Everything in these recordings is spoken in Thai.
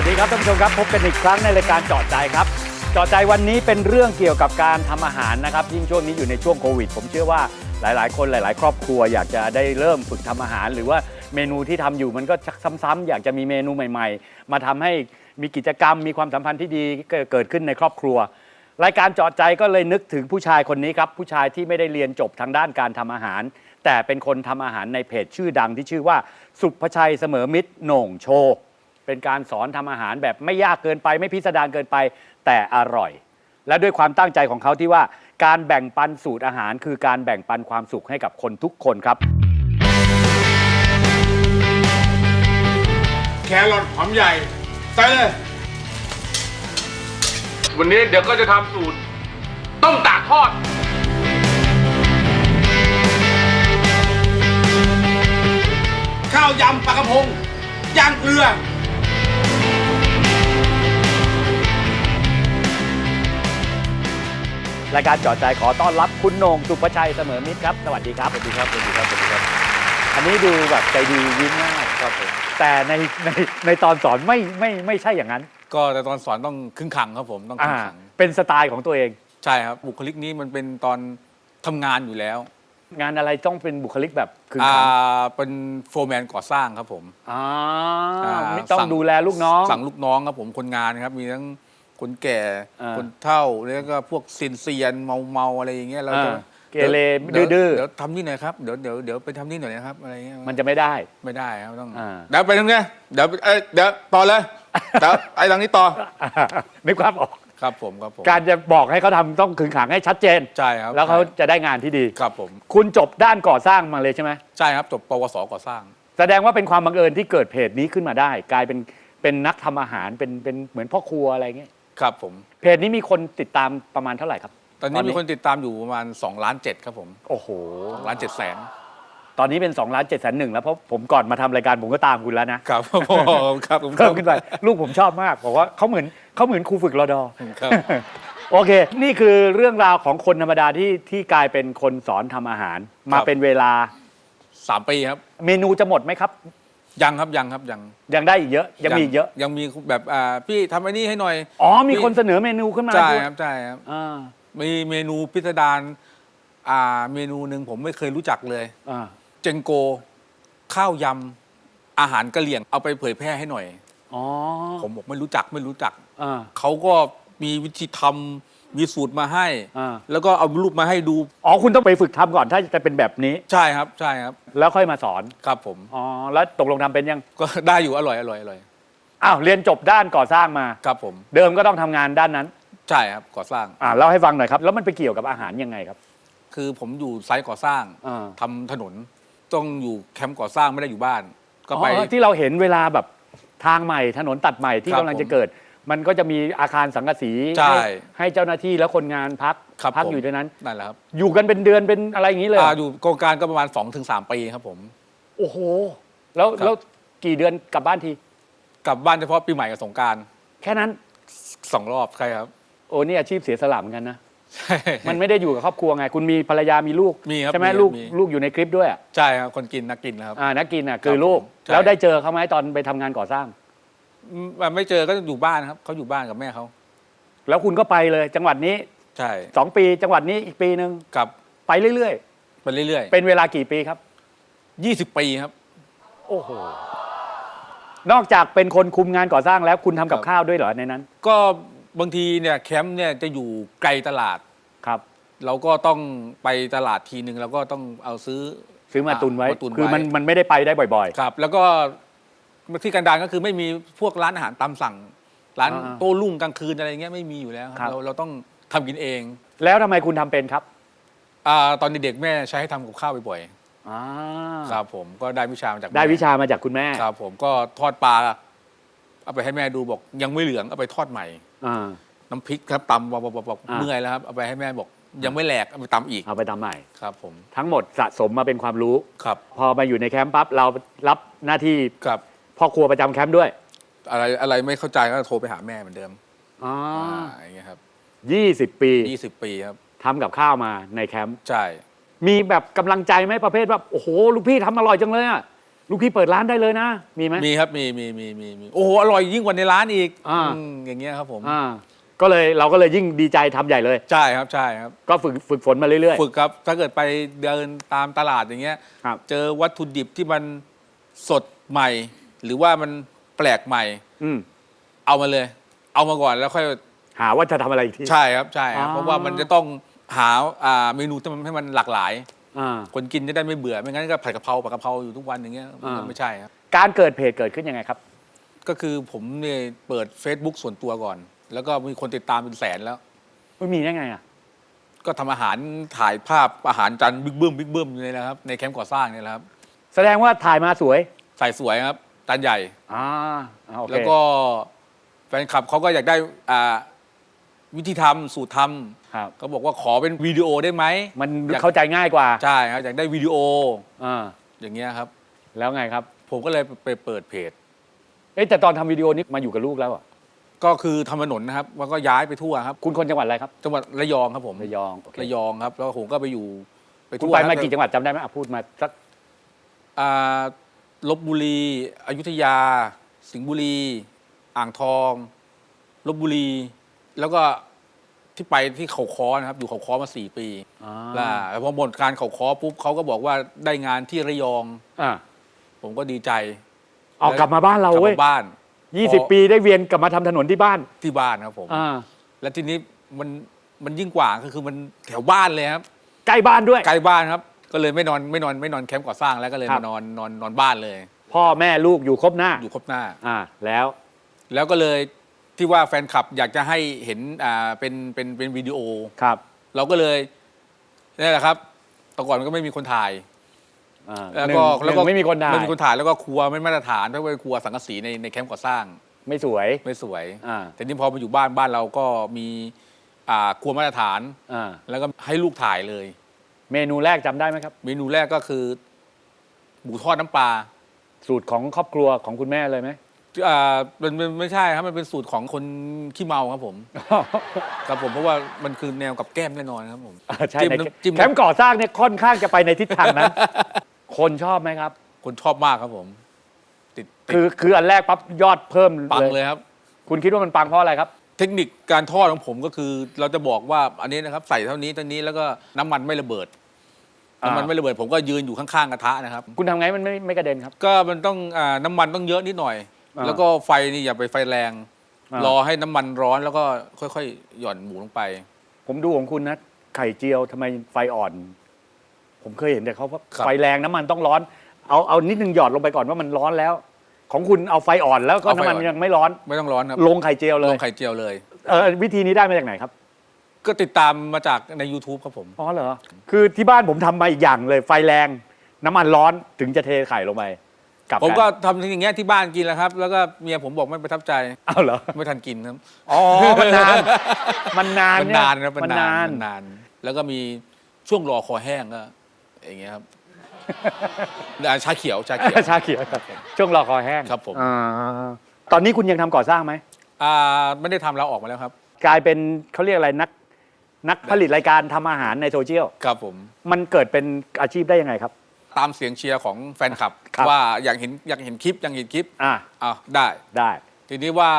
วัสดีครับท่านผู้ชมครับพบกันอีกครั้งในรายการจาะใจครับจาะใจวันนี้เป็นเรื่องเกี่ยวกับการทำอาหารนะครับยิ่งช่วงนี้อยู่ในช่วงโควิด ผมเชื่อว่าหลาย ๆ คนหลาย ๆ ครอบครัวอยากจะได้เริ่มฝึกทำอาหาร หรือว่าเมนูที่ทำอยู่มันก็ซ้ำๆอยากจะมีเมนูใหม่ ๆ มาทำให้มีกิจกรรม มีความสัมพันธ์ที่ดีเกิดขึ้นในครอบครัว รายการจาะใจก็เลยนึกถึงผู้ชายคนนี้ครับผู้ชายที่ไม่ได้เรียนจบทางด้านการทำอาหาร แต่เป็นคนทำอาหารในเพจชื่อดังที่ชื่อว่าสุภชัยเสมอมิตรโหน่งโชว์ เป็นการสอนทำอาหารแบบไม่ยากเกินไปไม่พิสดารเกินไปแต่อร่อย และด้วยความตั้งใจของเขาที่ว่าการแบ่งปันสูตรอาหาร คือการแบ่งปันความสุขให้กับคนทุกคนครับ แครอทหอมใหญ่ใส่เลย วันนี้เดี๋ยวก็จะทำสูตร ต้มตากทอด ข้าวยำปลากระพงย่างเกลือ รายการเจอดใจขอต้อนรับคุณโหน่งสุภชัยเสมอมิตรครับ สวัสดีครับ สวัสดีครับสวัสดีครับสวัสดีครับ อันนี้ดูแบบใจดียิ้มง่ายครับผมแต่ในในในตอนสอนไม่ไม่ไม่ใช่อย่างนั้นก็แต่ตอนสอนต้องครึ่งขังครับผมต้องคอ่ารึ่งขังเป็นสไตล์ของตัวเอง ใช่ครับบุคลิกนี้มันเป็นตอนทำงานอยู่แล้วงานอะไรต้องเป็นบุคลิกแบบคืออ่ขันาเป็นโฟร์แมนก่อสร้างครับผมอ่าอ่าไม่ต้องสั่งดูแลลูกน้อง สั่งลูกน้องครับผมคนงานครับมีทั้ง คนแก่อ่า คนเฒ่าแล้วก็พวกเซียนเซียนเมาเมาๆอะไรอย่างเงี้ยเราจะอ่าเกเรดี๋ยวดื้อๆเดี๋ยวทำนี่หน่อยครับเดี๋ยวเดี๋ยวเดี๋ยวไปทำนี่หน่อยนะครับอะไรเงี้ยมันจะไม่ได้ ไม่ได้ครับต้องอ่า เดี๋ยวไปตรงเนี้ยเดี๋ยวเอ้ยเดี๋ยวต่อเลยเดี๋ยวไอ้ทางนี้ต่อนึกภาพออก ครับผมครับผมการจะบอกให้เขาทำต้องขึงขังให้ชัดเจน ใช่ครับแล้วเขาจะได้งานที่ดี ครับผมคุณจบด้านก่อสร้างมาเลยใช่ไหม ใช่ครับจบปวสก่อสร้าง แสดงว่าเป็นความบังเอิญที่เกิดเพจนี้ขึ้นมาได้ กลายเป็นเป็นนักทำอาหารเป็นเป็นเหมือนพ่อครัวอะไรเงี้ย ครับผม เพจนี้มีคนติดตามประมาณเท่าไหร่ครับ ตอนนี้มีคนติดตามอยู่ประมาณ2ล้าน7ครับผมโอ้โห ล้าน7แสนตอนนี้เป็น2ล้าน7แสนหนึ่งแล้วเพราะผมก่อนมาทำรายการผมก็ตามคุณแล้วนะครับครับผมเพิ่มขึ้นไปลูกผมชอบมากบอกว่าเขาเหมือนเขาเหมือนครูฝึกรอดอ ครับ โอเค นี่คือเรื่องราวของคนธรรมดาที่ที่กลายเป็นคนสอนทำอาหาร มาเป็นเวลาสามปีครับ เมนูจะหมดไหมครับ ยังครับยังครับยังยังได้อีกเยอะยังมีอีกเยอะ ยังมีแบบอ่าพี่ทำไอ้นี่ให้หน่อยอ๋อมีคนเสนอเมนูขึ้นมาใช่ด้วยครับใช่ครับอ่ามีเมนูพิสดารอ่าเมนูหนึ่งผมไม่เคยรู้จักเลย อ่าเจงโก ข้าวยำอาหารกะเหรี่ยงเอาไปเผยแพร่ให้หน่อย อ๋อผมบอกไม่รู้จักไม่รู้จัก อ่า เขาก็มีวิธีทำ มีสูตรมาให้ อ่า แล้วก็เอารูปมาให้ดูอ๋อคุณต้องไปฝึกทำก่อนถ้าจะเป็นแบบนี้ ใช่ครับใช่ครับแล้วค่อยมาสอนครับผม อ๋อแล้วตกลงทำเป็นยังก็ ได้อยู่อร่อยอร่อยอร่อยอ้าวเรียนจบด้านก่อสร้างมา ครับผมเดิมก็ต้องทำงานด้านนั้นใช่ครับก่อสร้าง อ่าเล่าให้ฟังหน่อยครับแล้วมันไปเกี่ยวกับอาหารยังไงครับ คือผมอยู่ไซต์ก่อสร้างอ่า ทำถนน ต้องอยู่แคมป์ก่อสร้างไม่ได้อยู่บ้าน ก็ไป อ๋อที่เราเห็นเวลาแบบทางใหม่ถนนตัดใหม่ที่ครับกำลังจะเกิด มันก็จะมีอาคารสังกะสีใช่ห้ให้เจ้าหน้าที่และคนงานพักครับพักผม อยู่ในนั้น นั่นแหละครับอยู่กันเป็นเดือนเป็นอะไรอย่างนี้เลยเหรอ่าออยู่โครงการก็ประมาณ2-3ถึงปีครับผม โอ้โห แล้วครับ แล้วกี่เดือนกลับบ้านที กลับบ้านเฉพาะปีใหม่กับสงกรารแค่นั้น สองรอบใช่ครับ โอ้นี่อาชีพเสียสละเหมือนกันนะใช่มันไม่ได้อยู่กับครอบครัวไง คุณมีภรรยามีลูกมีครับใช่ไหมมีครับลูกมี ลูกอยู่ในคลิปด้วยอะใช่ครับคนกินนักกินนะครับ อ่านักกินอะคือครับลูก ผมใช่ แล้วได้เจอเขาไหมตอนไปทำงานก่อสร้าง อืมไม่เจอก็อยู่บ้านครับเขาอยู่บ้านกับแม่เขาแล้วคุณก็ไปเลย จังหวัดนี้ใช่สองปี จังหวัดนี้อีกปีหนึ่งกลับไปเรื่อยไปเรื่อยๆ เป็นเวลากี่ปีครับๆยี่สิบปีครับ โอ้โหนอกจากเป็นคนคุมงานก่อสร้างแล้วคุณทำกับครับ ข้าวด้วยเหรอในนั้นก็บางทีเนี่ยแคมป์เนี่ยจะอยู่ไกลตลาด ครับ เราก็ต้องไปตลาดทีนึงเราก็ต้องเอาซื้อซื้อมาตุนไว้มาตุนไว้คือมันมันไม่ได้ไปได้บ่อย ครับ แล้วก็ ที่กันดารก็คือไม่มีพวกร้านอาหารตามสั่ง ร้านอ่าโต้รุ่งกลางคืนอะไรเงี้ยไม่มีอยู่แล้วคครัรับ บเราเราต้องทำกินเองๆแล้วทำไมคุณทำเป็นครับอ่าตอนเด็กๆแม่ใช้ให้ทำกับข้าวบ่อยอ่าๆครับผมก็ได้วิชามาจากได้แม่วิชามาจากคุณแม่ครับ ผมก็ทอดปลาเอาไปให้แม่ดูบอก ยังไม่เหลืองเอาไปทอดใหม่ อ่า น้ำพริกครับตำบอกบอกบอกอ่า เมื่อยแล้วครับเอาไปให้แม่บอก ยังไม่แหลกเอาไปตำอีกเอาไปทำใหม่ ครับ ผมทั้งหมดสะสมมาเป็นความรู้ ครับพอมาอยู่ในแคมป์ปั๊บเรารับหน้าที่ครับ พ่อครัวประจำแคมป์ด้วยอะไรอะไรไม่เข้าใจก็โทรไปหาแม่เหมือนเดิมอ่าอ่าอย่างเงี้ยครับยี่สิบปียี่สิบปีครับทำกับข้าวมาในแคมป์ใช่มีแบบกำลังใจไหมประเภทว่าโอ้โหลูกพี่ทำอร่อยจังเลยอะลูกพี่เปิดร้านได้เลยนะ มีไหม มีครับมีมีมีมีมีโอ้โหอร่อยยิ่งกว่าในร้านอีกอ่าอืมอย่างเงี้ยครับผมอ่าก็เลยเราก็เลยยิ่งดีใจทำใหญ่เลย ใช่ครับใช่ครับ ก็ฝึกฝึกฝนมาเรื่อยฝึกครับถ้าเกิดไปเดินตามตลาดอย่างเงี้ย ครับ เจอวัตถุดิบที่มันสดใหม่ หรือว่ามันแปลกใหม่ๆอืมเอามาเลย เอามาก่อนแล้วค่อย หาว่าจะทำอะไรอีกที ใช่ครับใช่ครับอ๋อ เพราะว่ามันจะต้องหาอ่าเมนูที่มันให้มันหลากหลาย อ่า คนกินจะได้ไม่เบื่อไม่งั้นก็ผัดกะเพราผัดกะเพราอยู่ทุกวันอย่างเงี้ยมันก็อ่า ไม่ใช่ครับการเกิดเพจเกิดขึ้นยังไงครับ ก็คือผมเนี่ยเปิด Facebook ส่วนตัวก่อน แล้วก็มีคนติดตามเป็นแสนแล้วไม่มีได้ไงอะ ก็ทำอาหารถ่ายภาพอาหารจานบิ๊กเบิ้มบิ๊กเบิ้มเลยนะครับในแคมป์ก่อสร้างเนี่ยแหละครับแสดงว่าถ่ายมาสวย ใส่สวยครับ จานใหญ่ อ่าอ่าโอเคแล้วก็แฟนคลับเขาก็อยากได้อ่าวิธีทำสูตรทครับำเขาบอกว่าขอเป็นวิดีโอได้ไหมมันอยากเข้าใจง่ายกว่าใช่ครับอยากได้วิดีโออ่าอย่างเงี้ยครับ แล้วไงครับ ผมก็เลยไปเปิดเพจ เอ๊ะแต่ตอนทำวิดีโอนี้มาอยู่กับลูกแล้วอะก็คือทำถนนนะครับแล้วก็ย้ายไปทั่วครับ คุณคนจังหวัดอะไรครับ จังหวัดระยองครับผมระยองโอเคระยองครับ แล้วผมก็ไปอยู่ไปคุณทั่วไปมาครับกี่จังหวัดจำได้ไหมอะพูดมาสักอ่า ลบบุรี อยุธยา สิงห์บุรี อ่างทองลบบุรี แล้วก็ที่ไปที่เขาค้อนะครับ อยู่เขาค้อมาสี่ปีอ่าแล้วพอหมดการเขาค้อปุ๊บเขาก็บอกว่าได้งานที่ระยอง อ่าผมก็ดีใจเอากลับมาบ้านเรากลับเว้ยมาบ้านยี่สิบปีได้เวียนกลับมาทำถนนที่บ้านที่บ้านครับผม อ่าแล้วทีนี้มันมันยิ่งกว่าก็คือมันแถวบ้านเลยครับ ใกล้บ้านด้วยใกล้บ้านครับ ก็เลยไม่นอนไม่นอนไม่นอนแคมป์ก่อสร้างแล้วก็เลยครับ มานอนนอนนอนบ้านเลย พ่อแม่ลูกอยู่ครบหน้าอยู่ครบหน้า อ่าแล้ว แล้วก็เลยที่ว่าแฟนคลับอยากจะให้เห็นอ่าเป็นเป็นเป็นวิดีโอ ครับเราก็เลยนี่แหละครับแต่ก่อนมันก็ไม่มีคนถ่าย อ่าแล้วก็หนึ่งหนึ่งไม่มีคนถ่ายไม่มีคนถ่ายแล้วก็ครัวไม่มาตรฐานเพราะว่าเป็นครัวสังกะสีในในแคมป์ก่อสร้างไม่สวย ไม่สวย อ่า แต่นี่พอมาอยู่บ้านบ้านเราก็มีอ่าครัวมาตรฐาน อ่า แล้วก็ให้ลูกถ่ายเลย เมนูแรกจำได้ไหมครับ เมนูแรกก็คือหมูทอดน้ำปลาสูตรของครอบครัวของคุณแม่เลยไหม อ่ามันมันไม่ใช่ครับ มันเป็นสูตรของคนขี้เมาครับผม ครับผมเพราะว่ามันคือแนวกับแก้มแน่นอนครับผมอ่าใช่จิ้มในน้ำจิ้มแคมป์ก่อสร้างเนี่ยค่อนข้างจะไปในทิศทางนั้น คนชอบไหมครับ คนชอบมากครับผม ติดติดคือคืออันแรกปั๊บยอดเพิ่มปังเลยเลยครับ คุณคิดว่ามันปังเพราะอะไรครับ เทคนิคการทอดของผมก็คือเราจะบอกว่าอันนี้นะครับใส่เท่านี้เท่านี้แล้วก็น้ำมันไม่ระเบิดอ่า น้ำมันไม่ระเบิด ผมก็ยืนอยู่ข้างๆกระทะนะครับ คุณทำไงมันไม่ไม่กระเด็นครับ ก็มันต้องอาน้ำมันต้องเยอะนิดหน่อย อ่าแล้วก็ไฟนี่อย่าไปไฟแรง อ่ารอให้น้ำมันร้อนแล้วก็ค่อยๆ หย่อนหมูลงไป ผมดูของคุณนะ ไข่เจียวทำไมไฟอ่อน ผมเคยเห็นแต่เขาว่าครับ ไฟแรงน้ำมันต้องร้อน เอาเอานิดนึงหยอดลงไปก่อนว่ามันร้อนแล้ว ของคุณเอาไฟอ่อนแล้วก็น้ำมันยังไม่ร้อน ไม่ต้องร้อนครับลงไข่เจียวเลลยงไข่เจียวเลย เออวิธีนี้ได้มาจากไหนครับ ก็ติดตามมาจากใน YouTube ครับผม อ๋อเหรอ คือที่บ้านผมทำมาอีกอย่างเลย ไฟแรง น้ำมันร้อนถึงจะเทไข่ลงไปกลับผมก็นทำอย่างเงี้ยที่บ้านกินแล้วครับ แล้วก็เมียผมบอกไม่ประทับใจ เอาเหรอ ไม่ทันกินครับ อ๋อ มันนาน มันนานมันเยนานครับมันนานมันนาน แล้วก็มีช่วงรอคอแห้งก็อย่างเงี้ยครับ อ่าชาเขียวชาเขียว ชาเขียวครับช่วงรอคอแห้งครับผม อ่าตอนนี้คุณยังทำก่อสร้างไหม อ่าไม่ได้ทำแล้วออกมาแล้วครับ กลายเป็นเขาเรียกอะไรนัก นักผลิตรายการทำอาหารในโซเชียล ครับผม มันเกิดเป็นอาชีพได้ยังไงครับ ตามเสียงเชียร์ของแฟนคลับ ครับ ว่าอยากเห็นอยากเห็นคลิปอยากเห็นคลิปอ่าอ่าได้ ได้ ทีนี้ว่า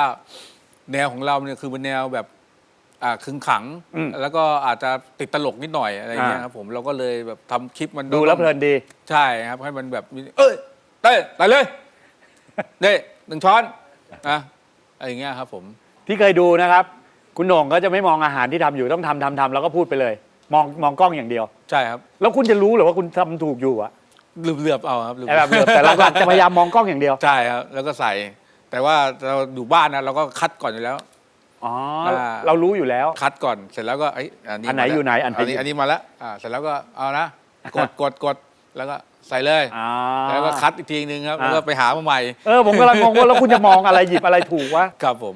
แนวของเราเนี่ยคือเป็นแนวแบบ อ่าขึงขัง อืม แล้วก็อาจจะติดตลกนิดหน่อยอะไรเงี้ยอ่าครับผมเราก็เลยแบบทำคลิปมันดูแล้วเพลินดี ใช่ครับให้มันแบบมีเอ้ยเต้ไปเลยเด้หนึ่งช้อนนะอะไรอย่างเงี้ยครับผม ที่เคยดูนะครับ คุณโหน่งก็จะไม่มองอาหารที่ทำอยู่ต้องทำทำทำแล้วก็พูดไปเลย มองมองกล้องอย่างเดียว ใช่ครับแล้วคุณจะรู้เหรือว่าคุณทำถูกอยู่อะลืมเหลือบเอาครับลืมไอ้แบบเหลือแต่หลักๆจะพยายามมองกล้องอย่างเดียว ใช่ครับแล้วก็ใส่ แต่ว่าเราอยู่บ้านนะเราก็คัดก่อนอยู่แล้ว อ๋ออ่า เรารู้อยู่แล้ว คัดก่อนเสร็จแล้วก็เอ้ยอันนี้อันไหนมาแล้วอยู่ไหนอันไหนอันนี้อยู่อันนี้มาแล้วอ่าเสร็จแล้วก็เอานะกดกดกดแล้วก็ใส่เลยอ่า แล้วก็คัดอีกทีนึงครับอ่า แล้วก็ไปหามาใหม่เออผมกำลังงงว่าแล้วคุณจะมองอะไรหยิบอะไรถูกวะครับผม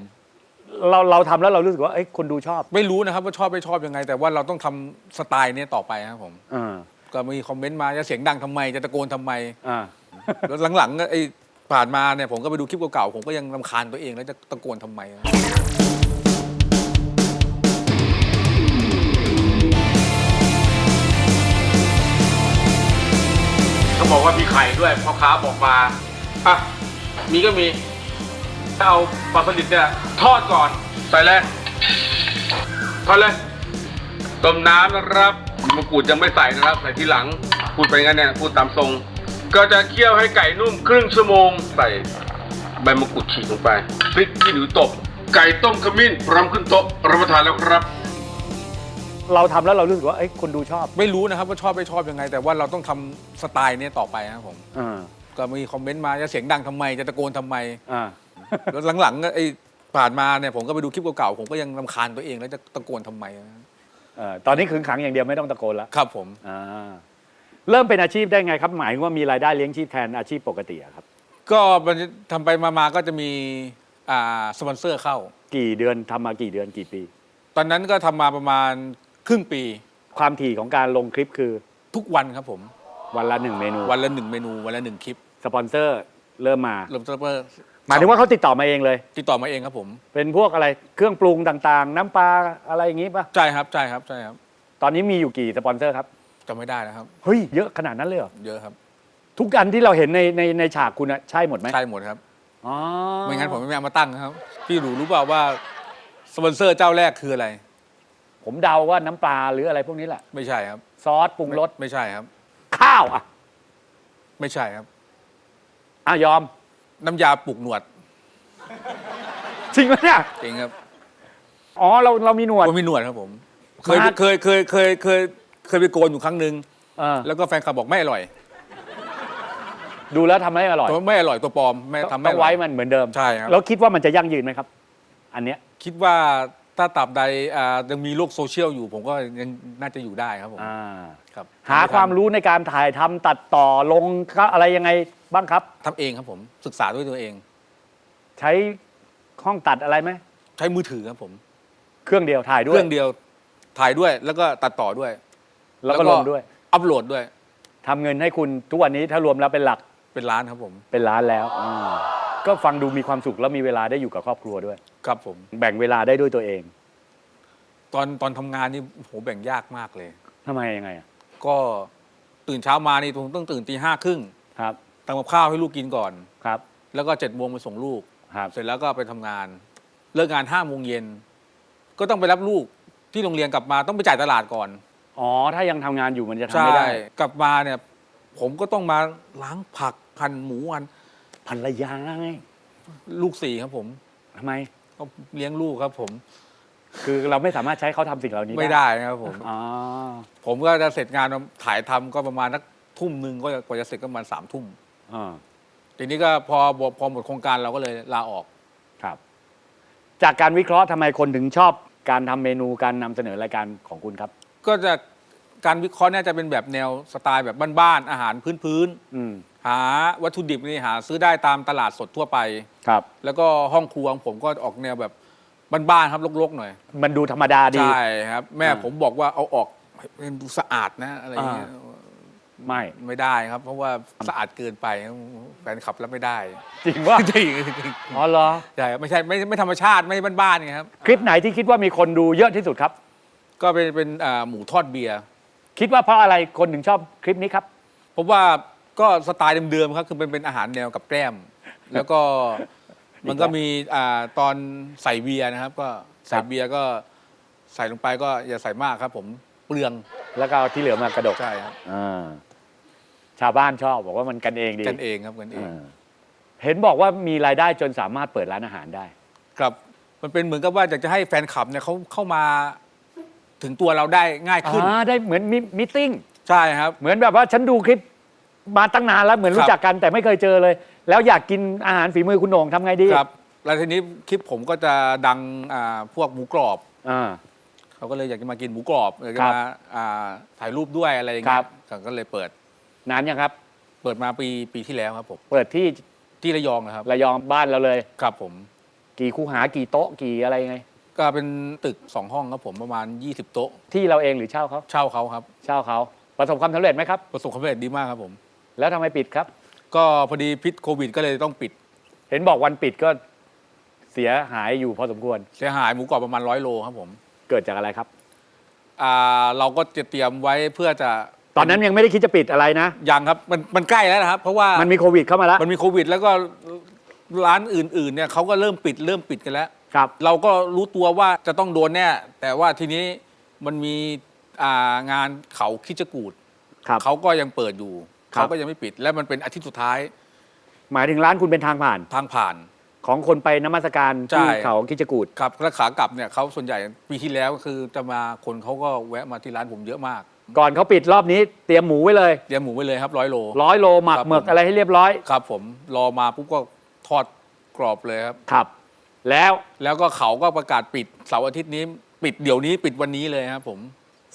เราเราทำแล้วเรารู้สึกว่าเอ้ยคนดูชอบไม่รู้นะครับว่าชอบไม่ชอบยังไง แต่ว่าเราต้องทำสไตล์เนี้ยต่อไปครับผม อ่าก็มีคอมเมนต์มาจะเสียงดังทำไมจะตะโกนทำไม อ่า แล้วหลังๆก็ไอ้ผ่านมาเนี่ยผมก็ไปดูคลิปเก่าๆผมก็ยังรำคาญตัวเองแล้วจะตะโกนทำไม ไข่ด้วยพ่อค้าบอกมาอะมีก็มีถ้าเอาปลาสลิดเนี่ยทอดก่อนใส่เลยทอดเลยต้มน้ำนะครับมะกรูดยังไม่ใส่นะครับใส่ทีหลังพูดไปงั้นเนี่ยพูดตามทรง ก็จะเคี่ยวให้ไก่นุ่มครึ่งชั่วโมงใส่ใบมะกรูดฉีกลงไปพริกขี้หนูตบไก่ต้มขมิ้นพร้อมขึ้นโต๊ะรับประทานแล้วครับ เราทำแล้วเรารู้สึกว่าเอ้ยคนดูชอบไม่รู้นะครับว่าชอบไม่ชอบยังไง แต่ว่าเราต้องทำสไตล์เนี้ต่อไปนะครับผม อ่าก็มีคอมเมนต์มาจะเสียงดังทำไมจะตะโกนทำไม อ่า แล้วหลังๆก็ไอ้ผ่านมาเนี่ยผมก็ไปดูคลิปเก่าๆผมก็ยังรำคาญตัวเองแล้วจะตะโกนทำไมนะเอ่อตอนนี้ขึงขังอย่างเดียวไม่ต้องตะโกนแล้วครับผม อ่าเริ่มเป็นอาชีพได้ไงครับ หมายว่ามีรายได้เลี้ยงชีพแทนอาชีพปกติอะครับ ก็มันทำไปมาๆก็จะมีอ่าสปอนเซอร์เข้า กี่เดือนทำมากี่เดือนกี่ปี ตอนนั้นก็ทำมาประมาณ ครึ่งปีความถี่ของการลงคลิปคือทุกวันครับผม วันละหนึ่งเมนูวันละหนึ่งเมนูวันละหนึ่งคลิปสปอนเซอร์เริ่มมาเริ่มต้นเปิดหมายถึงว่าเขาติดต่อมาเองเลย ติดต่อมาเองครับผม เป็นพวกอะไรเครื่องปรุงต่างๆ น้ำปลาอะไรอย่างงี้ป่ะใช่ครับใช่ครับใช่ครับตอนนี้มีอยู่กี่สปอนเซอร์ครับจำไม่ได้นะครับ เฮ้ยเยอะขนาดนั้นเลยเหรอเยอะครับทุกอันที่เราเห็นในในในฉากคุณอะใช่หมดไหมใช่หมดครับอ๋อไม่งั้นผมไม่เอามาตั้งครับ พี่รู้รู้เปล่าว่าสปอนเซอร์เจ้าแรกคืออะไร ผมเดาว่าน้ำปลาหรืออะไรพวกนี้แหละ ไม่ใช่ครับซอสปรุงรสไม่ใช่ครับ ข้าวอะไม่ใช่ครับ อะยอม น้ำยาปลุกหนวดจริงไหมเนี่ยจริงครับอ๋อเราเรามีหนวดผมมีหนวดครับผม เคยมาเคยเคยเคยเคยเคยไปโกนอยู่ครั้งหนึ่งเออแล้วก็แฟนคลับบอกไม่อร่อยดูแล้วทำให้อร่อยตัวไม่อร่อยตัวปลอมไม่ทำไม่ต้องอร่ไว้อยมันเหมือนเดิมใช่ครับ แล้วคิดว่ามันจะยั่งยืนไหมครับ อันเนี้ย คิดว่า ถ้าตับใดอ่ายังมีโลกโซเชียลอยู่ ผมก็ยังน่าจะอยู่ได้ครับผมอ่าครับหาความรู้ในการถ่ายทำตัดต่อลงอะไรยังไงบ้างครับ ทำเองครับผมศึกษาด้วยตัวเอง ใช้ห้องตัดอะไรไหมใช้มือถือครับผมเครื่องเดียวถ่ายด้วเคยรื่องเดียวถ่ายด้วยแล้วก็ตัดต่อด้วยแล้วก็ลงด้วยอัพโหลดด้วยทำเงินให้คุณทุกวันนี้ถ้ารวมแล้วเป็นหลักเป็นร้านครับผม เป็นล้านแล้วอ่า ก็ฟังดูมีความสุขแล้วมีเวลาได้อยู่กับครอบครัวด้วย ครับผม แบ่งเวลาได้ด้วยตัวเองตอนตอนทำงานนี่โหแบ่งยากมากเลย ทำไมยังไงอะก็ตื่นเช้ามานี่ผมต้องตื่นตีห้าครึ่งครับทำกับข้าวให้ลูกกินก่อน ครับแล้วก็เจ็ดโมงไปส่งลูก ครับ เสร็จแล้วก็ไปทำงาน เลิกงานห้าโมงเย็น ก็ต้องไปรับลูกที่โรงเรียนกลับมาต้องไปจ่ายตลาดก่อนอ๋อ ถ้ายังทำงานอยู่มันจะทำใช่ไม่ได้ กลับมาเนี่ย ผมก็ต้องมาล้างผักหั่นหมูหั่น ภรรยาไงลูกสี่ครับผมทำไม ก็เลี้ยงลูกครับ ผม คือเราไม่สามารถใช้เขาทำสิ่งเหล่านี้ไม่ได้นะครับผม อ๋อผมก็จะเสร็จงานถ่ายทำก็ประมาณนักทุ่มหนึ่งก็กว่าจะเสร็จก็ประมาณสามทุ่มอ่าทีนี้ก็พอพอหมดโครงการเราก็เลยลาออกครับ จากการวิเคราะห์ทำไมคนถึงชอบการทำเมนูการนำเสนอรายการของคุณครับ ก็จะการวิเคราะห์เนี่ยจะเป็นแบบแนวสไตล์แบบบ้านๆอาหารพื้นอืม ๆ หาวัตถุดิบนี่หาซื้อได้ตามตลาดสดทั่วไป ครับ แล้วก็ห้องครัวของผมก็ออกแนวแบบบ้านๆครับรกๆหน่อย มันดูธรรมดาดี ใช่ครับ แม่อ่า ผมบอกว่าเอาออกให้ดูสะอาดนะอะไรอย่างเงี้ยไม่ ไม่ได้ครับ เพราะว่าสะอาดเกินไปแฟนขับรับไม่ได้จริงว่าจริงอ๋อเหรอ ใช่ครับไม่ใช่ไม่ไม่ธรรมชาติไม่บ้านๆไงครับ คลิปไหนที่คิดว่ามีคนดูเยอะที่สุดครับ ก็เป็นเป็นอ่าหมูทอดเบียร์ คิดว่าเพราะอะไรคนถึงชอบคลิปนี้ครับเพราะว่า ก็สไตล์เดิมๆครับคือเป็นเป็นอาหารแนวกับแกล้ม แล้วก็มันก็มีอ่าตอนใส่เบียร์นะครับ ก็ใส่ครับเบียร์ก็ใส่ลงไปก็อย่าใส่มากครับ ผมเปลืองแล้วก็เอาที่เหลือมากระดกใช่ครับอ่าชาวบ้านชอบบอกว่ามันกันเองดีกันเองครับกันเองอ่าเห็นบอกว่ามีรายได้จนสามารถเปิดร้านอาหารได้ ครับ มันเป็นเหมือนกับว่าอยากจะให้แฟนคลับเนี่ยเขาเข้ามาถึงตัวเราได้ง่ายขึ้น อ่าได้เหมือนมิทติ้งใช่ครับ เหมือนแบบว่าฉันดูคลิป มาตั้งนานแล้วเหมือนครู้รับจักกันแต่ไม่เคยเจอเลย แล้วอยากกินอาหารฝีมือคุณโหน่งทำไงดีครับ แล้วทีนี้คลิปผมก็จะดังอ่าพวกหมูกรอบ อ่า เขาก็เลยอยากจะมากินหมูกรอบอยากจะครับมาอ่าถ่ายรูปด้วยอะไรอย่างเงี้ครัยบเขาก็เลยเปิด นานยังครับ เปิดมาปีปีที่แล้วครับผม เปิดที่ที่ระยองนะครับ ระยองบ้านเราเลย ครับผม กี่คูหากี่โต๊ะกี่อะไรยังไง ก็เป็นตึกสองห้องครับผมประมาณ 20 โต๊ะ ที่เราเองหรือเช่าเขาเช่าเขาครับ เช่าเขาประสบความสำเร็จไหมครับ ประสบความสำเร็จดีมากครับผม แล้วทำไมปิดครับ ก็พอดีพิษโควิด ก็เลยต้องปิด เห็นบอกวันปิดก็เสียหายอยู่พอสมควรเสียหายหมูกรอบประมาณร้อยโลครับผมเกิดจากอะไรครับ อ่าเราก็จะเตรียมไว้เพื่อจะตอนนั้นยังไม่ได้คิดจะปิดอะไรนะ ยังครับมันมันใกล้แล้วนะครับ เพราะว่ามันมีโควิดเข้ามาแล้วมันมีโควิด แล้วก็ร้านอื่นๆเนี่ยเขาก็เริ่มปิดเริ่มปิดกันแล้ว ครับ เราก็รู้ตัวว่าจะต้องโดนแน่ แต่ว่าทีนี้มันมีอ่างานเขาคิดจกูดครับ เขาก็ยังเปิดอยู่ ครับ เขาก็ยังไม่ปิด และมันเป็นอาทิตย์สุดท้ายหมายถึงร้านคุณเป็นทางผ่าน ทางผ่าน ของคนไปนมัสการใช่ ที่เขาคิจกูดครับแล้วขากลับเนี่ยเขาส่วนใหญ่ปีที่แล้วก็คือจะมาคนเขาก็แวะมาที่ร้านผมเยอะมากก่อนเขาปิดรอบนี้เตรียมหมูไว้เลยเตรียมหมูไว้เลยครับร้อยโล ร้อยโลหมักครับ หมึกผมอะไรให้เรียบร้อยครับ ผมรอมาปุ๊บก็ทอดกรอบเลยครับ ครับ แล้วแล้วก็เขาก็ประกาศปิดเสาร์อาทิตย์นี้ ปิดเดี๋ยวนี้ปิดวันนี้เลยครับผม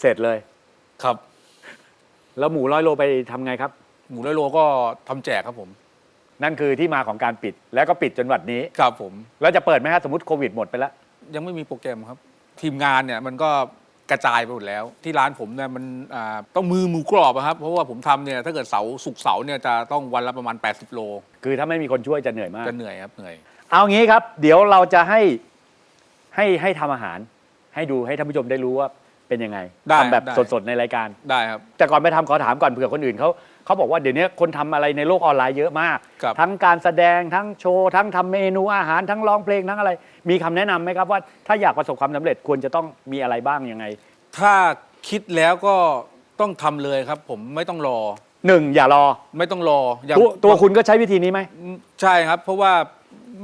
เสร็จเลย ครับ แล้วหมูร้อยโลไปทำไงครับ หมูร้อยโลก็ทำแจกครับผม นั่นคือที่มาของการปิดแล้วก็ปิดจนวันนี้ ครับผม แล้วจะเปิดไหมฮะสมมติโควิดหมดไปแล้ว ยังไม่มีโปรแกรมครับ ทีมงานเนี่ยมันก็กระจายไปหมดแล้ว ที่ร้านผมเนี่ยมันอ่าต้องมือหมูกรอบอะครับ เพราะว่าผมทำเนี่ยถ้าเกิดเสาร์สุกร์เสาร์เนี่ยจะต้องวันละประมาณ 80 โลคือถ้าไม่มีคนช่วยจะเหนื่อยมาก จะเหนื่อยครับเหนื่อย เอางี้ครับ เดี๋ยวเราจะให้ให้ให้ทำอาหาร ให้ดูให้ท่านผู้ชมได้รู้ว่าเป็นยังไงได้ทำแบบได้ สดๆในรายการ ได้ครับ แต่ก่อนไปทำขอถามก่อนเผื่อคนอื่นเขา เขาบอกว่าเดี๋ยวนี้คนทำอะไรในโลกออนไลน์เยอะมาก ครับ ทั้งการแสดงทั้งโชว์ ทั้งทำเมนูอาหารทั้งร้องเพลงทั้งอะไร มีคำแนะนำไหมครับว่าถ้าอยากประสบความสำเร็จควรจะต้องมีอะไรบ้างยังไงถ้าคิดแล้วก็ต้องทำเลยครับ ผมไม่ต้องรอ หนึ่งอย่ารอไม่ต้องรออย่างตัวตัวคุณก็ใช้วิธีนี้ไหม ใช่ครับ เพราะว่า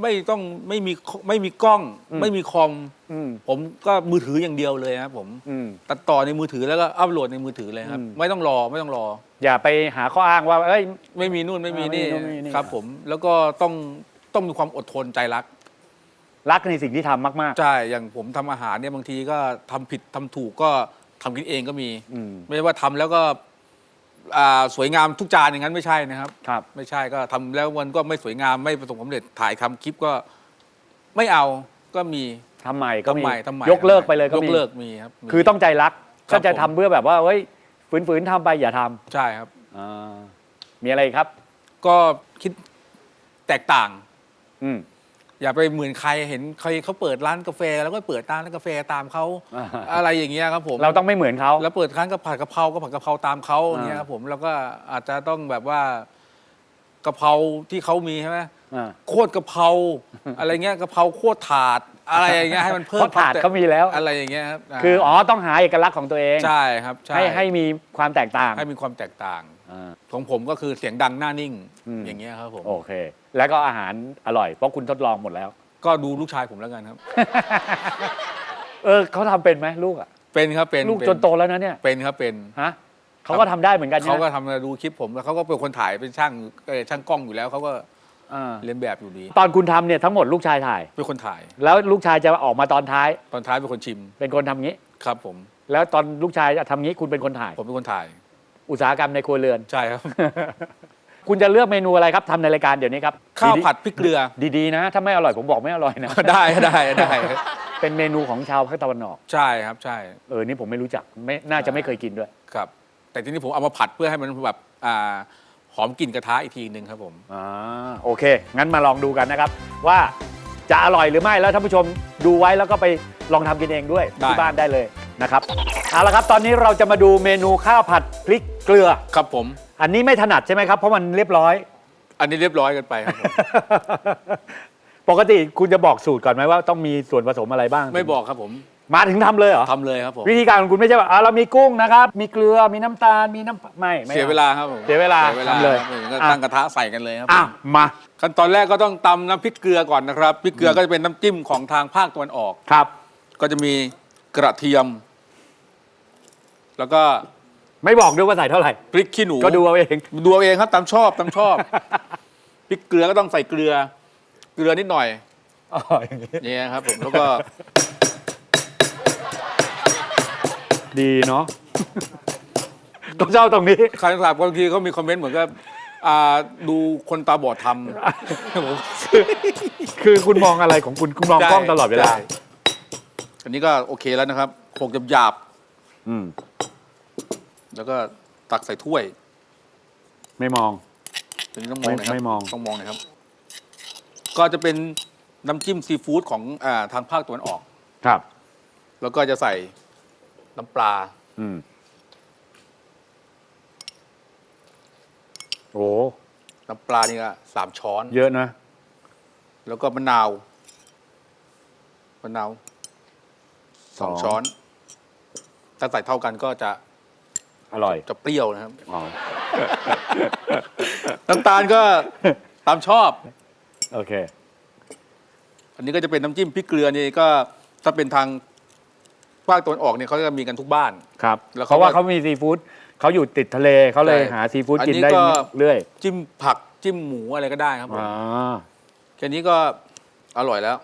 ไม่ต้องไม่มีไม่มีกล้องอืมไม่มีคอมอืม ผมก็มือถืออย่างเดียวเลยครับผมอืม ตัดต่อในมือถือแล้วก็อัพโหลดในมือถือเลยครับ อืม ไม่ต้องรอไม่ต้องรอ อย่าไปหาข้ออ้างว่า เอ้ย ไม่มีนู่นไม่มีอ่าไม่มีนี่นู่นไม่มีนี่ ครับ ผมแล้วก็ต้องต้องมีความอดทนใจรักรักในสิ่งที่ทำมาก ใช่อย่างผมทำอาหารเนี่ยบางทีก็ทำผิดทำถูกก็ทำกินเองก็มีๆอืม ไม่ใช่ว่าทำแล้วก็ อ่าสวยงามทุกจานอย่างนั้นไม่ใช่นะครับ ครับ ไม่ใช่ก็ทำแล้วมันก็ไม่สวยงามไม่ประสบความสำเร็จถ่ายทำคลิปก็ไม่เอาก็มีทำใหม่ก็มีทำใหม่ทำใหม่ยกเลิกไปเลยก็ยมี กเลิกมีครับมี คือต้องใจรักครัก็บจะผมทำเพื่อแบบว่าเฮ้ยฝืนๆทำไปอย่าทำใช่ครับอ่ามีอะไรอีกครับ ก็คิดแตกต่าง อืม อย่าไปเหมือนใครเห็นใครเขาเปิดร้านกาแฟ แล้วก็เปิดร้านกาแฟตามเขาอ่า อะไรอย่างเงี้ยครับผมเราต้องไม่เหมือนเขา แล้วเปิดร้านก็ผัดกะเพราก็ผัดกะเพราตามเขาอย่างเงี้ยครับผมแล้วก็อาจจะต้องแบบว่ากะเพราที่เขามีใช่ไหมอ่าโคตรกะเพราอะไรเงี้ยกะเพราโคตรถาดอะไรอย่างเงี้ยให้มันเพิ่เพมราะถาดเขามีแล้ว อะไรอย่างเงี้ยครับาคืออ๋อต้องหาเอกลักษณ์ของตัวเอง ใช่ครับใช่ให้ให้มีความแตกต่าง ให้มีความแตกต่าง อ่า ของผมก็คือเสียงดังหน้านิ่งอืม อย่างเงี้ยครับผม โอเค แล้วก็อาหารอร่อย เพราะคุณทดลองหมดแล้ว ก็ดูลูกชายผมแล้วกันครับ เออเขาทำเป็นไหมลูกอะเป็นครับเป็นลูกเป็จนโตแล้วนะเนี่ยเป็นครับเป็น ฮะเขาก็ทำได้เหมือนกันเขานะก็ทำมาดูคลิปผมแล้วเขาก็เป็นคนถ่ายเป็นช่างเอ่อช่างกล้องอยู่แล้วเขาก็อ่าเรียนแบบอยู่ดีตอนคุณทำเนี่ยทั้งหมดลูกชายถ่าย เป็นคนถ่าย แล้วลูกชายจะออกมาตอนท้าย ตอนท้ายเป็นคนชิมเป็นคนทำงี้ ครับผม แล้วตอนลูกชายจะทำงี้คุณเป็นคนถ่าย ผมเป็นคนถ่าย อุตสาหกรรมในครัวเรือน ใช่ครับ คุณจะเลือกเมนูอะไรครับทำในรายการเดี๋ยวนี้ครับข้าวดีๆผัดพริกเกลือ ดีๆนะ ถ้าไม่อร่อยผมบอกไม่อร่อยนะ ได้ได้ได้เป็นเมนูของชาวภาคตะวันออกใช่ครับใช่เออนี่ผมไม่รู้จักไม่น่าจะไม่เคยกินด้วยครับ แต่ทีนี้ผมเอามาผัดเพื่อให้มันแบบอ่าหอมกลิ่นกระทะอีกทีหนึ่งครับผมอ่าโอเค งั้นมาลองดูกันนะครับ ว่าจะอร่อยหรือไม่แล้วท่านผู้ชมดูไว้แล้วก็ไปลองทำกินเองด้วยได้ ที่บ้านได้เลย นะครับเอาละครับตอนนี้เราจะมาดูเมนูข้าวผัดพริกเกลือ ครับผม อันนี้ไม่ถนัดใช่ไหมครับ เพราะมันเรียบร้อย อันนี้เรียบร้อยกันไปครับผมปกติคุณจะบอกสูตรก่อนไหมว่าต้องมีส่วนผสมอะไรบ้างไม่บอกครับผมมาถึงทำเลยเหรอทำเลยครับผมวิธีการของคุณไม่ใช่ว่าอ่าเรามีกุ้งนะครับ มีเกลือมีน้ำตาลมีน้ำไม่ไม่เสียเวลาครับผมเสียเวลาเสียเวลาทำเลยครับผมก็อะ ตั้งกระทะใส่กันเลยครับ อะมา ขั้นตอนแรกก็ต้องตำน้ำพริกเกลือก่อนนะครับพริกเกลือก็จะเป็นน้ำจิ้มของทางภาคตะวันออก ครับ ก็จะมีกระเทียม แล้วก็ไม่บอกด้วยว่าใส่เท่าไหร่ พริกขี้หนูก็ดูเอาเอง ดูเอาเองครับตามชอบตามชอบพริกเกลือก็ต้องใส่เกลือ เกลือนิดหน่อยอ๋ออย่างนี้เนี่ยครับผมแล้วก็ ดีเนาะต้องเจ้าตรงนี้ใครถามบางทีเขามีคอมเมนต์เหมือนกับอ่าดูคนตาบอดทำครับผมคือคุณมองอะไรของคุณคุณมองกล้องตลอดเวลา ใช่อันนี้ก็โอเคแล้วนะครับโขลกหยาบอืมๆ แล้วก็ตักใส่ถ้วย ไม่มองทีนี้ต้องมองหน่อยครับไม่มอง ต้องมองหน่อยครับ ก็จะเป็นน้ำจิ้มซีฟู้ดของอาทางภาคตะวันออก ครับ แล้วก็จะใส่น้ำปลา อืมโอ้น้ำปลานี่ก็สามช้อน เยอะนะ แล้วก็มะนาวมะนาวสองช้อน ถ้าใส่เท่ากันก็จะ อร่อย จะเปรี้ยวนะครับ อ๋อ น้ำตาลก็ตามชอบ โอเค อันนี้ก็จะเป็นน้ำจิ้มพริกเกลือนี่ก็ถ้าเป็นทางภาคตะวันออกเนี่ยเขาจะมีกันทุกบ้าน ครับแล้วเพเขาราะว่าก็เขามีซีฟู้ดเขาอยู่ติดทะเลเขาเลยใช่หาซีฟู้ดอันกินนี้ได้ก็ เรื่อยจิ้มผักจิ้มหมูอะไรก็ได้ครับผม อ่าแค่นี้ก็อร่อยแล้ว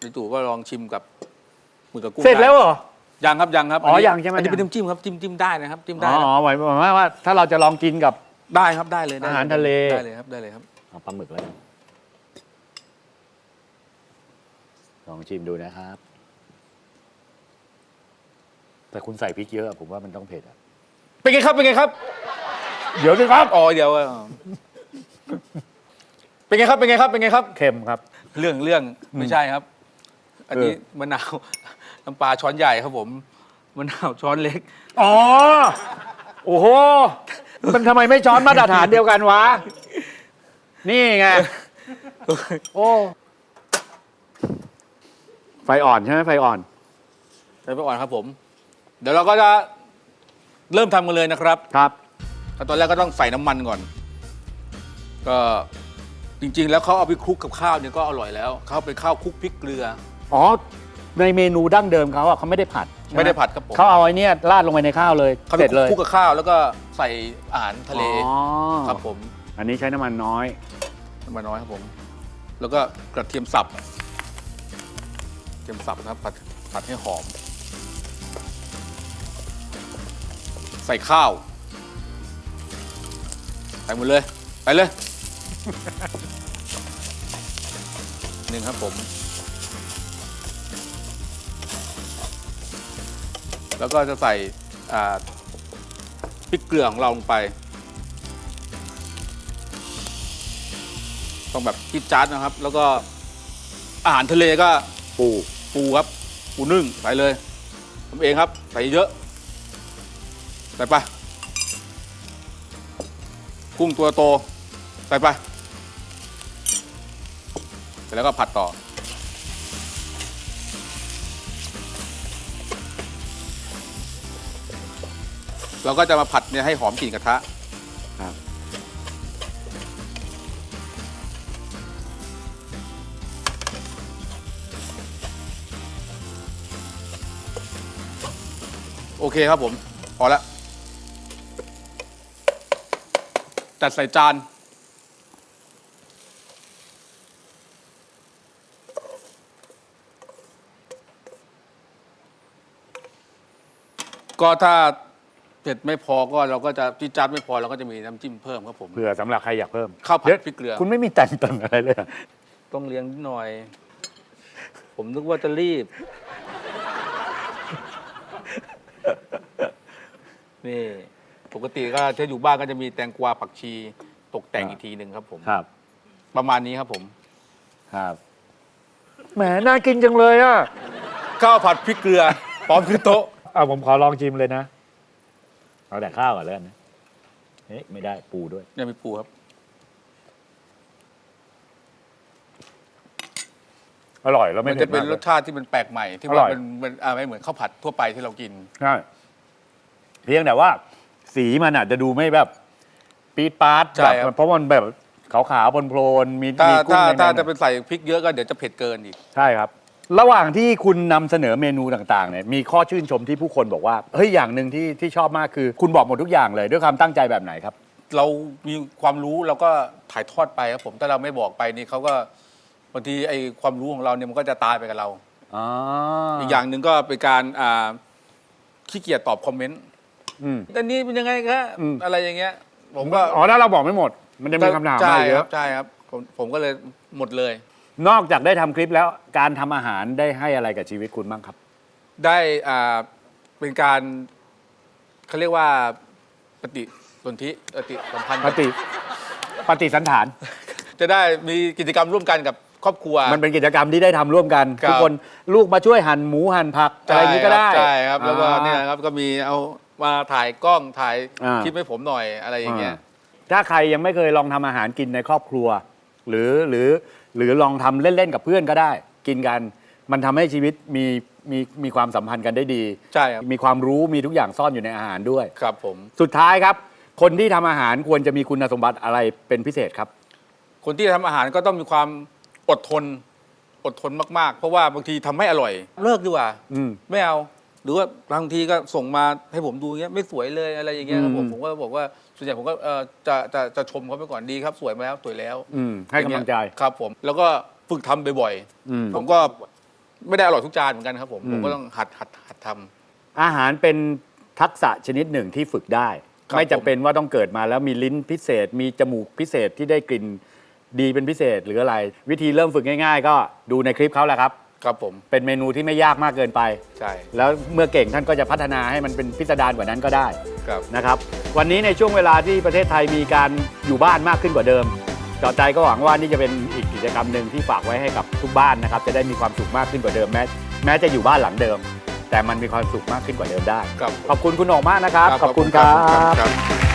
ในตู่ก็ลองชิมกับหมือกับกุ้งเสร็จได้แล้วเหรอ ยังครับยังครับอ๋อนี้ยังใช่ไหม อันนี้ยังเป็นน้ำจิ้มครับจิ้มจิ้มได้นะครับจิ้มอ๋ได้อนะอ๋อหมายหมายว่า ถ้าเราจะลองกินกับ ได้ครับได้เลยได้อาหารทะเล ได้เลยครับได้เลยครับเอาปลาหมึกแล้วกันลองชิมดูนะครับ แต่คุณใส่พริกเยอะอะผมว่ามันต้องเผ็ดอะเป็นไงครับเป็นไงครับเดี๋ยวสิครับอ๋อเดี๋ยวเออเป็นไงครับเป็นไงครับเป็นไงครับ เค็มครับ เรื่องเรื่องไม่ใช่ครับ อันนี้เออมะนาว น้ำปลาช้อนใหญ่ครับผมมะนาวช้อนเล็ก อ๋อ โอ้โห มันทำไมไม่ช้อนมาตรฐานเดียวกันวะ นี่ไง โอ้ ไฟอ่อนใช่ไหมไฟอ่อนใส่ไปอ่อนครับผม เดี๋ยวเราก็จะเริ่มทำกันเลยนะครับ ครับ ขั้นตอนแรกก็ต้องใส่น้ำมันก่อน ก็จริงๆ แล้วเขาเอาไปคลุกกับข้าวเนี่ยก็อร่อยแล้ว เขาเป็นข้าวคลุกพริกเกลือ อ๋อ ในเมนูดั้งเดิมเขาอะเขาไม่ได้ผัดใช่หไม่ได้ผัดครับผม เขาเอาไอ้เนี่ยราดลงไปในข้าวเลยเขาเสไปร็จเลยคลุกกับข้าวแล้วก็ใส่อาหารทะเลอ๋อครับผมอันนี้ใช้น้ำมันน้อย น้ำมันน้อยครับผม แล้วก็กระเทียมสับกระเทียมสับนะครับผัดผัดให้หอม ใส่ข้าวใส่หมดเลย ไปเลย หนึ่งครับผม แล้วก็จะใส่อ่าพริกเกลือของเราลงไปต้องแบบจิ๊ดจ๊าดนะครับ แล้วก็อาหารทะเลก็ปูปูครับปูนึ่งใส่เลยทำเองครับใส่เยอะใส่ไปกุ้งตัวโตใส่ไปเสร็จแล้วก็ผัดต่อ เราก็จะมาผัดเนี่ยให้หอมกลิ่นกระทะครับ โอเคครับผม พอแล้วจัดใส่จาน ก็ถ้า เผ็ดไม่พอก็เราก็จะที่จัดไม่พอเราก็จะมีน้ำจิ้มเพิ่มครับผม เผื่อสำหรับใครอยากเพิ่มข้าวผัดดี๋ยพริกเกลือ คุณไม่มีแต่งเติมอะไรเลยอะต้องเลี้ยงนิดหน่อย ผมนึกว่าจะรีบ นี่ ปกติก็ถ้าอยู่บ้านก็จะมีแตงกวาผักชีตกแต่งอีกทีหนึ่งครับผม ครับ ประมาณนี้ครับผม ครับ แหมน่ากินจังเลยอะข้าวผัดพริกเกลือ พร้อมขึ้นโต๊ะเอาผมขอลองชิมเลยนะ เอาแต่ข้าวก่อนแล้วกันนะเฮ้ยไม่ได้ปูด้วย เนี่ยมีปูครับ อร่อยแล้วไม่มันเผ็จะดเป็นมากรเลยสชาติที่มันแปลกใหม่ ที่อร่ว่าอยมันมันอ่าไม่เหมือนข้าวผัดทั่วไปที่เรากิน ใช่เพียงแต่ว่า สีมันอาจจะดูไม่แบบ ปี๊ดปาร์ตใช่แบบครับเพราะมันแบบขาวๆโพลนๆมีถ้ามีกุ้งถ้าในถ้านั้นจะเป็นใส่พริกเยอะก็เดี๋ยวจะเผ็ดเกินอีก ใช่ครับ ระหว่างที่คุณนำเสนอเมนูต่างๆเนี่ยมีข้อชื่นชมที่ผู้คนบอกว่าเฮ้ยอย่างหนึ่งที่ที่ชอบมากคือ คุณบอกหมดทุกอย่างเลยด้วยความตั้งใจแบบไหนครับ เรามีความรู้เราก็ถ่ายทอดไปครับผมถ้าเราไม่บอกไปนี่เขาก็บางทีไอ้ความรู้ของเราเนี่ยมันก็จะตายไปกับเรา อ๋ออีอีกอย่างหนึ่งก็เป็นการอ่าขี้เกียจตอบคอมเมนต์อืม อันนี้เป็นยังไงคะอืม อะไรอย่างเงี้ย ผมก็อ๋อถ้าเราบอกไม่หมด มันจะมีคำถามใช่มาเยครัอะ บใช่ครับผมผมก็เลยหมดเลย นอกจากได้ทำคลิปแล้วการทำอาหารได้ให้อะไรกับชีวิตคุณบ้างครับ ได้อ่าเป็นการเขาเรียกว่าปฏิสนธิปฏิสัมพันธ์ปฏิปฏิสันฐาน จะได้มีกิจกรรมร่วมกันกับครอบครัว มันเป็นกิจกรรมที่ได้ทำร่วมกันครับ ทุกคนลูกมาช่วยหั่นหมูหั่นผักอะไรอย่างนี้ก็ได้ใช่ครับแล้วก็อ่า เนี่ยครับก็มีเอามาถ่ายกล้องถ่ายอ่า คลิปให้ผมหน่อยอะไรอย่างเงี้ยอ่าถ้าใครยังไม่เคยลองทำอาหารกินในครอบครัว หรือหรือ หรือลองทำเล่น ๆ กับเพื่อนก็ได้ กินกัน มันทำให้ชีวิตมีมีมีความสัมพันธ์กันได้ดี ใช่ครับ มีความรู้มีทุกอย่างซ่อนอยู่ในอาหารด้วย ครับผม สุดท้ายครับ คนที่ทำอาหารควรจะมีคุณสมบัติอะไรเป็นพิเศษครับ คนที่ทำอาหารก็ต้องมีความอดทน อดทนมาก ๆ เพราะว่าบางทีทำไม่อร่อย เลิกดีกว่า อืมไม่เอา หรือว่าบางทีก็ส่งมาให้ผมดูอย่างเงี้ยไม่สวยเลยอะไรอย่างเงี้ยครับผมอืมผมก็บอกว่า ส่วนใหญ่ผมก็เออจะจะจะชมเขาไปก่อนดีครับ สวยมาแล้วสวยแล้วอืมให้กำลังใจ ครับผมแล้วก็ฝึกทำบ่อยอืม ๆผมก็ไม่ได้อร่อยทุกจานเหมือนกันครับผมอืมผมก็ต้องหัดหัดหัดทำ อาหารเป็นทักษะชนิดหนึ่งที่ฝึกได้ ครับไม่จำเป็นว่าต้องเกิดมาแล้วมีลิ้นพิเศษ มีจมูกพิเศษที่ได้กลิ่นดีเป็นพิเศษหรืออะไร วิธีเริ่มฝึกง่าย ๆ ก็ดูในคลิปเขาแหละครับ ครับผมเป็นเมนูที่ไม่ยากมากเกินไป ใช่แล้วเมื่อเก่งท่านก็จะพัฒนาให้มันเป็นพิสดารกว่านั้นก็ได้ครับ นะครับ วันนี้ในช่วงเวลาที่ประเทศไทยมีการอยู่บ้านมากขึ้นกว่าเดิมจอใจก็หวังว่านี่จะเป็นอีกกิจกรรมหนึ่งที่ฝากไว้ให้กับทุกบ้านนะครับ จะได้มีความสุขมากขึ้นกว่าเดิมแม้แม้จะอยู่บ้านหลังเดิม แต่มันมีความสุขมากขึ้นกว่าเดิมได้ ครับ ขอบคุณคุณโหน่งมากนะครับ ขอบคุณครับครับ